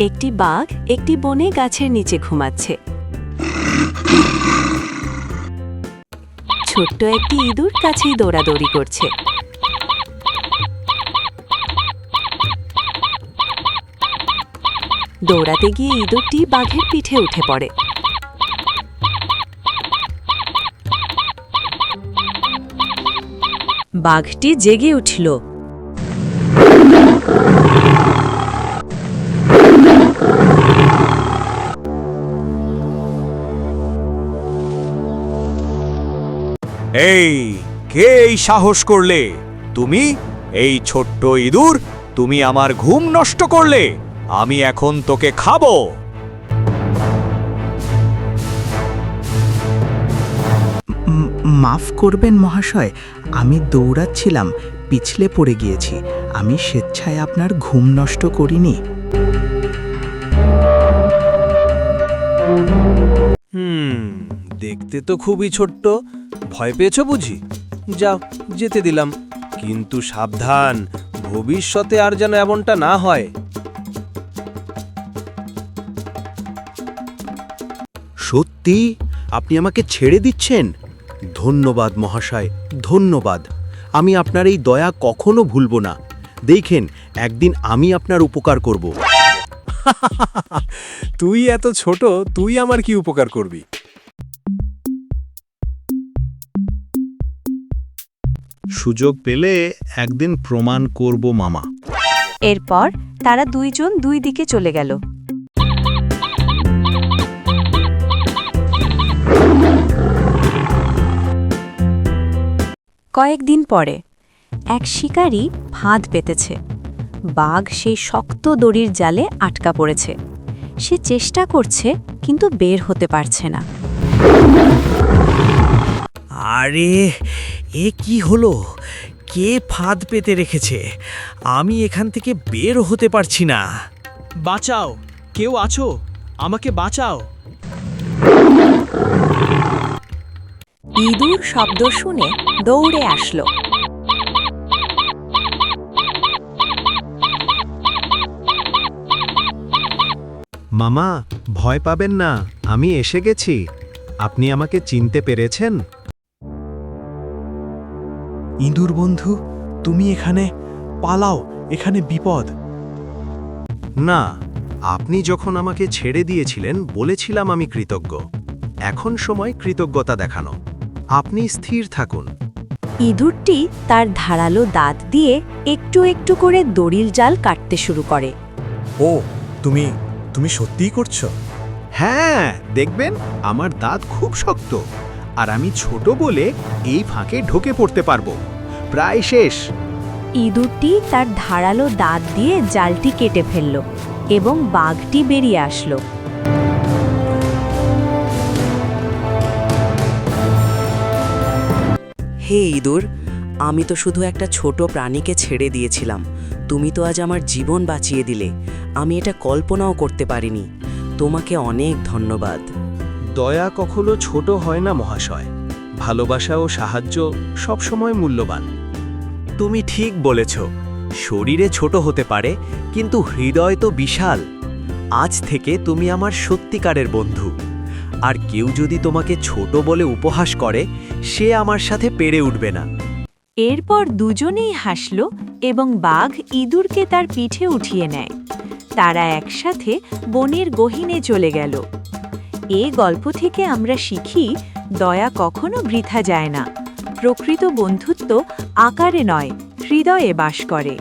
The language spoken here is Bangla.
একটি বাঘ একটি বনে গাছের নিচে ঘুমাচ্ছে। ছোট্ট একটি ইঁদুর কাছেই দৌড়াদৌড়ি করছে। দৌড়াতে গিয়ে ইঁদুরটি বাঘের পিঠে উঠে পড়ে। বাঘটি জেগে উঠল। এই কে এই সাহস করলে? তুমি? এই ছোট্ট ইঁদুর? তুমি আমার ঘুম নষ্ট করলে? আমি এখন তোকে খাব। মাফ করবেন মহাশয় আমি দৌড়াচ্ছিলাম পিছলে পড়ে গিয়েছি। আমি স্বেচ্ছায় আপনার ঘুম নষ্ট করিনি। হুম দেখতে তো খুবই ছোট্ট। ভয় পেয়েছ বুঝি? যাও যেতে দিলাম। কিন্তু সাবধান ভবিষ্যতে আর যেন এমনটা না হয়। সত্যি? আপনি আমাকে ছেড়ে দিচ্ছেন? ধন্যবাদ মহাশয় ধন্যবাদ। আমি আপনার এই দয়া কখনো ভুলব না। দেখেন একদিন আমি আপনার উপকার করব। তুই এত ছোট তুই আমার কি উপকার করবি? সুযোগ পেলে একদিন প্রমাণ করব মামা। এরপর তারা দুইজন দুই দিকে চলে গেল। কয়েকদিন পরে এক শিকারী ফাঁদ পেতেছে। বাঘ সেই শক্ত দড়ির জালে আটকা পড়েছে। সে চেষ্টা করছে, কিন্তু বের হতে পারছে না। আরে এ কি হলো? কে ফাঁদ পেতে রেখেছে? আমি এখান থেকে বের হতে পারছি না। বাঁচাও কেউ আছো? আমাকে বাঁচাও। ইঁদুর শব্দ শুনে দৌড়ে আসলো। মামা ভয় পাবেন না আমি এসে গেছি। আপনি আমাকে চিনতে পেরেছেন? ইঁদুর বন্ধু তুমি এখানে পালাও এখানে বিপদ। না আপনি যখন আমাকে ছেড়ে দিয়েছিলেন বলেছিলাম আমি কৃতজ্ঞ। এখন সময় কৃতজ্ঞতা দেখানো। আপনি স্থির থাকুন। ইঁদুরটি তার ধারালো দাঁত দিয়ে একটু একটু করে দড়িল জাল কাটতে শুরু করে। ও তুমি তুমি সত্যিই করছ? হ্যাঁ দেখবেন আমার দাঁত খুব শক্ত। আর আমি ছোট বলে এই ফাঁকে ঢোকে পড়তে পারব। প্রায় শেষ। ইঁদুরটি তার ধারালো দাঁত দিয়ে জালটি কেটে ফেলল এবং বাঘটি বেরিয়ে আসলো। হে ইঁদুর আমি তো শুধু একটা ছোট প্রাণীকে ছেড়ে দিয়েছিলাম। তুমি তো আজ আমার জীবন বাঁচিয়ে দিলে। আমি এটা কল্পনাও করতে পারিনি। তোমাকে অনেক ধন্যবাদ। দয়া কখনো ছোট হয় না, মহাশয়। ভালোবাসা ও সাহায্য সবসময় মূল্যবান। তুমি ঠিক বলেছ, শরীরে ছোট হতে পারে, কিন্তু হৃদয় তো বিশাল। আজ থেকে তুমি আমার সত্যিকারের বন্ধু। আর কেউ যদি তোমাকে ছোট বলে উপহাস করে, সে আমার সাথে পেরে উঠবে না। এরপর দুজনেই হাসল এবং বাঘ ইঁদুরকে তার পিঠে উঠিয়ে নেয়। তারা একসাথে বনের গহিনে চলে গেল। এ গল্প থেকে আমরা শিখি, দয়া কখনো বৃথা যায় না। প্রকৃত বন্ধুত্ব আকারে নয়, হৃদয়ে বাস করে।